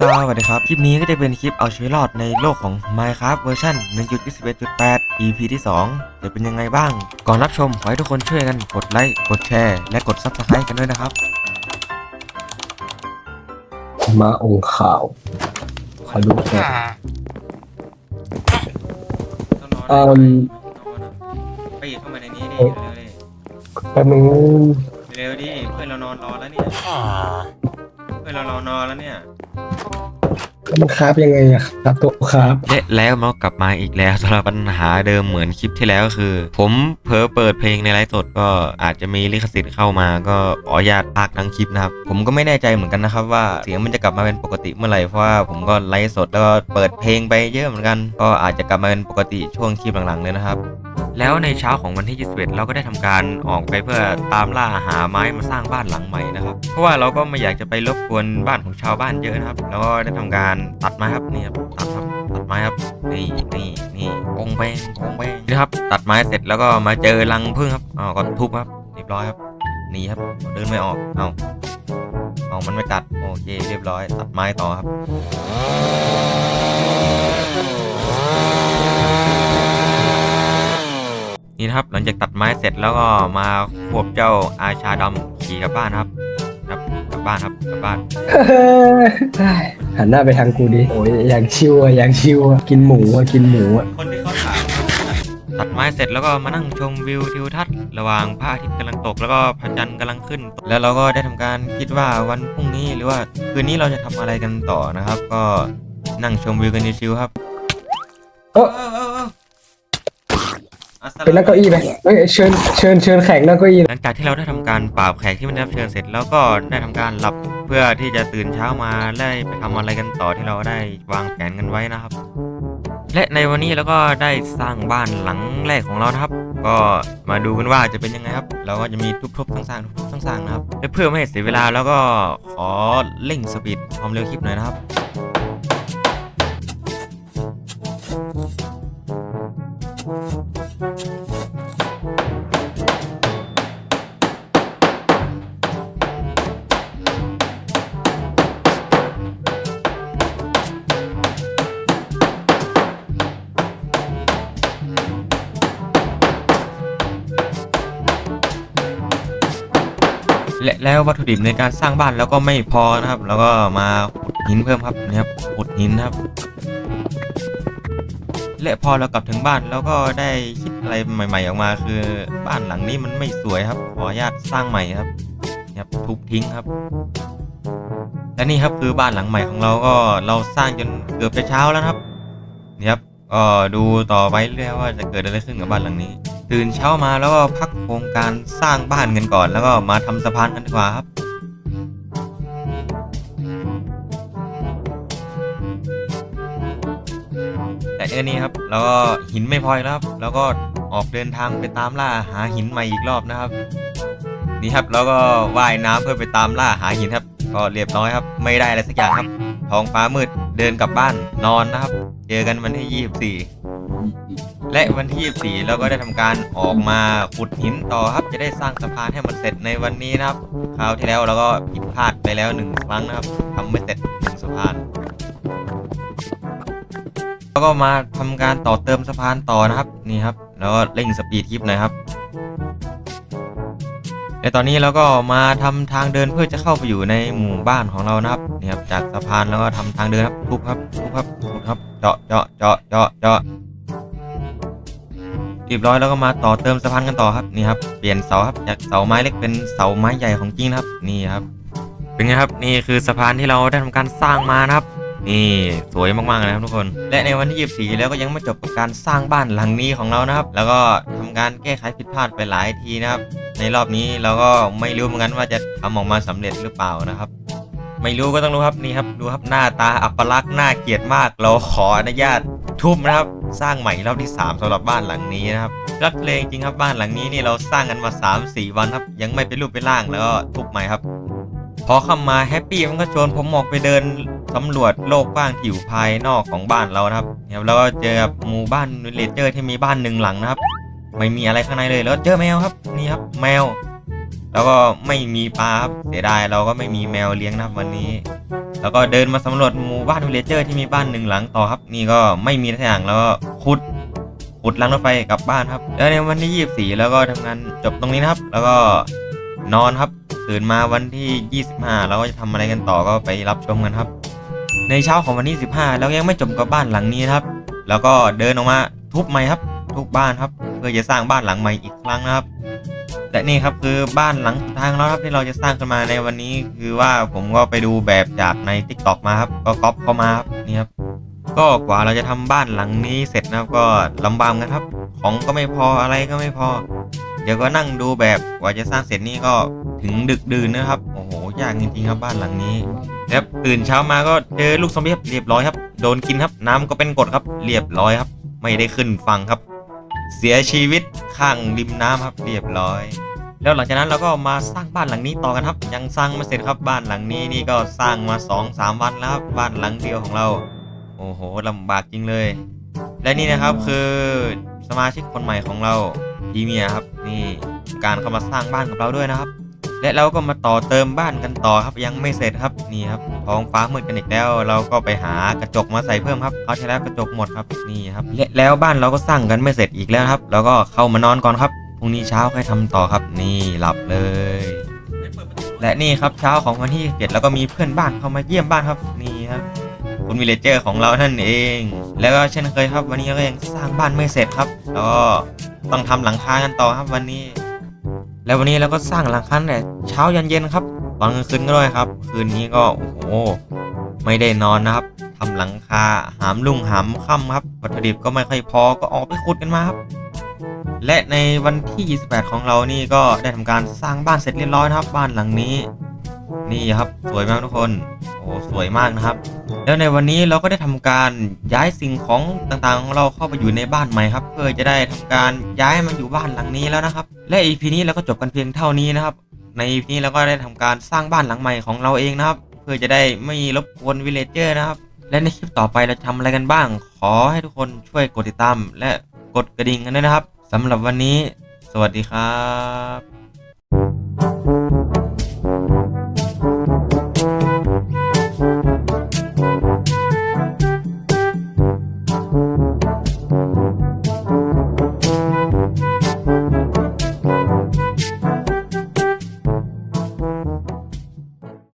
สวัสดีครับ คลิปนี้ก็จะเป็นคลิปเอาชีวิตรอดในโลกของ Minecraft เวอร์ชัน1.21.8 EP ที่ 2 จะเป็นยังไงบ้าง ก่อนรับชม ขอให้ทุกคนช่วยกันกดไลค์ กดแชร์ และกด Subscribe กันด้วยนะครับ มาองค์ข่าว ขอดูแค่เอิ่มไปเข้ามาในนี้ดิเร็วแป๊บนึงๆเร็วดิเพื่อนเรานอนรอแล้วเนี่ย เพื่อนเรารอนอนแล้วเนี่ยแล้วมันคราฟยังไงอะครับตัวคราฟและแล้วมันก็กลับมาอีกแล้วสำหรับปัญหาเดิมเหมือนคลิปที่แล้วคือ ผมเผลอเปิดเพลงในไลฟ์สดก็อาจจะมีลิขสิทธิ์เข้ามาก็ขออนุญาตพากทั้งคลิปนะครับ ผมก็ไม่แน่ใจเหมือนกันนะครับว่าเสียงมันจะกลับมาเป็นปกติเมื่อไหร่เพราะว่าผมก็ไลฟ์สดแล้วก็เปิดเพลงไปเยอะเหมือนกัน ก็อาจจะกลับมาเป็นปกติช่วงคลิปหลังๆเลยนะครับ แล้วในเช้าของวันที่ 21 เราก็ได้ทำการออกไปเพื่อตามล่าหาไม้มาสร้างบ้านหลังใหม่นะครับ เพราะว่าเราก็ไม่อยากจะไปรบกวนบ้านของชาวบ้านเยอะนะครับ แล้วก็ได้ทำการตัดไม้ครับนี่ครับตัดครับตัดไม้ครับนี่นี่นี่ปงแปงปงแปงนี่ครับ ตัดไม้เสร็จแล้วก็มาเจอรังผึ้งครับอ๋อก็ทุบครับเรียบร้อยครับหนี่ครับเดินไม่ออกเอาเอามันไม่กัดโอเคเรียบร้อย ตัดไม้ต่อครับ นี่นะครับหลังจากตัดไม้เสร็จแล้วก็มาควบเจ้าอาชาดำขี่กลับบ้านครับครับกลับบ้านครับกลับบ้านหันหน้าไปทางกูดิโอ้ยอย่างชิวอะอย่างชิวอะกินหมูอะกินหมูอะคนที่เขาถามตัดไม้เสร็จแล้วก็มานั่งชมวิวทิวทัศน์ระหว่างพระอาทิตย์กำลังตกแล้วก็พระจันทร์กำลังขึ้น แล้วเราก็ได้ทำการคิดว่าวันพรุ่งนี้หรือว่าคืนนี้เราจะทำอะไรกันต่อนะครับ ก็นั่งชมวิวกันชิวๆครับ เออเป็นนั่งเก้าอี้ไหมเอ้ยเชิญเชิญเชิญแขกนั่งเก้าอี้หลังจากที่เราได้ทำการปราบแขกที่ไม่ได้รับเชิญเสร็จแล้วก็ได้ทำการหลับเพื่อที่จะตื่นเช้ามาได้ไปทำอะไรกันต่อที่เราได้วางแผนกันไว้นะครับ และในวันนี้เราก็ได้สร้างบ้านหลังแรกของเรานะครับ ก็มาดูกันว่าจะเป็นยังไงครับ เราก็จะมีทุบๆทั้งสร้างทุบๆทั้งสร้างนะครับและเพื่อไม่ให้เสียเวลาแล้วก็ขอเร่งสปีดความเร็วคลิปหน่อยนะครับ และแล้ววัตถุดิบในการสร้างบ้านแล้วก็ไม่พอนะครับ แล้วก็มาขุดหินเพิ่มครับนี่ครับขุดหินครับ และพอเรากลับถึงบ้านแล้วก็ได้คิดอะไรใหม่ ๆ ออกมาคือบ้านหลังนี้มันไม่สวยครับขออนุญาตสร้างใหม่ครับนี่ครับทุบทิ้งครับและนี่ครับคือบ้านหลังใหม่ของเราก็เราสร้างจนเกือบจะเช้าแล้วครับนี่ครับก็ดูต่อไปเรื่อยว่าจะเกิดอะไรขึ้นกับบ้านหลังนี้ ตื่นเช้ามาแล้วก็พักโครงการสร้างบ้านกันก่อน แล้วก็มาทำสะพานกันดีกว่าครับแต่เออนี่ครับ แล้วก็หินไม่พอแล้วครับ แล้วก็ออกเดินทางไปตามล่าหาหินใหม่อีกรอบนะครับ นี่ครับแล้วก็ว่ายน้ำเพื่อไปตามล่าหาหินครับ ก็เรียบร้อยครับ ไม่ได้อะไรสักอย่างครับท้องฟ้ามืดเดินกลับบ้านนอนนะครับ เจอกันวันที่ 24 และวันที่ 24 เราก็ได้ทำการออกมาขุดหินต่อครับ จะได้สร้างสะพานให้มันเสร็จในวันนี้นะครับ คราวที่แล้วเราก็ผิดพลาดไปแล้วหนึ่งครั้งนะครับทำไม่เสร็จหนึ่งสะพานแล้วก็มาทำการต่อเติมสะพานต่อนะครับนี่ครับ แล้วก็เร่งสปีดคลิปหน่อยครับและตอนนี้เราก็มาทำทางเดินเพื่อจะเข้าไปอยู่ในหมู่บ้านของเรานะครับนี่ครับจากสะพานแล้วก็ทำทางเดินครับทุบครับทุบครับทุบครับเจาะเจาะเจาะเจาะเจาะ เรียบร้อยแล้วก็มาต่อเติมสะพานกันต่อครับนี่ครับเปลี่ยนเสาครับจากเสาไม้เล็กเป็นเสาไม้ใหญ่ของจริงนะครับนี่ครับเป็นไงครับนี่คือสะพานที่เราได้ทำการสร้างมานะครับนี่สวยมากๆเลยครับทุกคน และในวันที่ 24 แล้วก็ยังไม่จบกับการสร้างบ้านหลังนี้ของเรานะครับ แล้วก็ทำการแก้ไขผิดพลาดไปหลายทีนะครับ ในรอบนี้เราก็ไม่รู้เหมือนกันว่าจะทำออกมาสำเร็จหรือเปล่านะครับ ไม่รู้ก็ต้องรู้ครับนี่ครับดูครับหน้าตาอัปลักษณ์หน่าเกลียดมากเราขออนุญาต ทุบนะครับ สร้างใหม่รอบที่ 3สำหรับบ้านหลังนี้นะครับรักเลงจริงครับบ้านหลังนี้นี่เราสร้างกันมา 3-4 วันครับ ยังไม่เป็นรูปเป็นร่างแล้วก็ทุบใหม่ครับ พอเข้ามาแฮปปี้มันก็ชวนผมออกไปเดินสำรวจโลกกว้างที่อยู่ภายนอกของบ้านเรานะครับแล้วก็เจอหมู่บ้านเลเจอร์ที่มีบ้านหนึ่งหลังนะครับ ไม่มีอะไรข้างในเลยแล้วเจอแมวครับนี่ครับแมว แล้วก็ไม่มีปลาครับเสียดายเราก็ไม่มีแมวเลี้ยงนะครับวันนี้ แล้วก็เดินมาสำรวจหมู่บ้านวิลเลเจอร์ที่มีบ้านหนึ่งหลังต่อครับ นี่ก็ไม่มีทุกอย่างแล้วก็ขุดขุดรางรถไฟกลับบ้านครับ แล้วในวันที่ 24 แล้วก็ทำงานจบตรงนี้นะครับ แล้วก็นอนครับตื่นมาวันที่ 25 แล้วก็จะทำอะไรกันต่อก็ไปรับชมกันครับ ในเช้าของวันที่ 15 แล้วยังไม่จบกับบ้านหลังนี้นะครับ แล้วก็เดินออกมาทุบใหม่ครับ ทุบบ้านครับ เพื่อจะสร้างบ้านหลังใหม่อีกครั้งนะครับ และนี่ครับคือบ้านหลังสุดท้ายของเราครับที่เราจะสร้างขึ้นมาในวันนี้ คือว่าผมก็ไปดูแบบจากใน t ิ k t o k มาครับก็ก๊อปเข้ามาครับนี่ครับก็กว่าเราจะทำบ้านหลังนี้เสร็จนะครับก็ลำบากกันครับ ของก็ไม่พออะไรก็ไม่พอ เดี๋ยวก็นั่งดูแบบกว่าจะสร้างเสร็จนี่ก็ถึงดึกดื่นนะครับโอ้โหยากจริงๆครับบ้านหลังนี้แล้วตื่นเช้ามาก็เจอลูกซอมบี้ครับเรียบร้อยครับ โดนกินครับน้ำก็เป็นกดครับ เรียบร้อยครับ ไม่ได้ขึ้นฟังครับ เสียชีวิตข้างริมน้ำครับเรียบร้อย แล้วหลังจากนั้นเราก็มาสร้างบ้านหลังนี้ต่อกันครับ ยังสร้างไม่เสร็จครับบ้านหลังนี้นี่ก็สร้างมา2อสามวันแล้วครับบ้านหลังเดียวของเรา โอ้โหลำบากจริงเลย และนี่นะครับคือสมาชิกคนใหม่ของเราดีเมียครับนี่การเข้ามาสร้างบ้านกับเราด้วยนะครับ และเราก็มาต่อเติมบ้านกันต่อครับยังไม่เสร็จครับนี่ครับท้องฟ้ามืดกันอีกแล้ว เราก็ไปหากระจกมาใส่เพิ่มครับเขาวที่แล้วกระจกหมดครับนี่ครับและแล้วบ้านเราก็สร้างกันไม่เสร็จอีกแล้วครับเราก็เข้ามานอนก่อนครับพรุ่งนี้เช้าค่อยทำต่อครับ นี่หลับเลย และนี่ครับเช้าของวันที่7แล้วก็มีเพื่อนบ้านเข้ามาเยี่ยมบ้านครับนี่ครับคุณวิเลเจอร์ของเรานั่นเอง แล้วก็เช่นเคยครับ วันนี้เราก็ยังสร้างบ้านไม่เสร็จครับแล้วก็ต้องทำหลังคากันต่อครับวันนี้ แล้ววันนี้เราก็สร้างหลังคาแต่เช้ายันเย็นครับตอนกลางคืนก็ด้วยครับ คืนนี้ก็โอ้โหไม่ได้นอนนะครับทำหลังคาหามลุ่งหามค่ำครับวัตถุดิบก็ไม่ค่อยพอก็ออกไปขุดกันมาครับ และในวันที่ 28 ของเรานี่ก็ได้ทำการสร้างบ้านเสร็จเรียบร้อยนะครับ บ้านหลังนี้ นี่ครับสวยมากทุกคนโอ้สวยมากนะครับ แล้วในวันนี้เราก็ได้ทำการย้ายสิ่งของต่างๆของเราเข้าไปอยู่ในบ้านใหม่ครับ เพื่อจะได้ทำการย้ายมาอยู่บ้านหลังนี้แล้วนะครับ และ EP นี้เราก็จบกันเพียงเท่านี้นะครับ ใน EP นี้เราก็ได้ทำการสร้างบ้านหลังใหม่ของเราเองนะครับ เพื่อจะได้ไม่รบกวนวิลเลเจอร์นะครับ และในคลิปต่อไปเราจะทำอะไรกันบ้าง ขอให้ทุกคนช่วยกดติดตามและกดกระดิ่งกันด้วยนะครับสำหรับวันนี้ สวัสดีครับ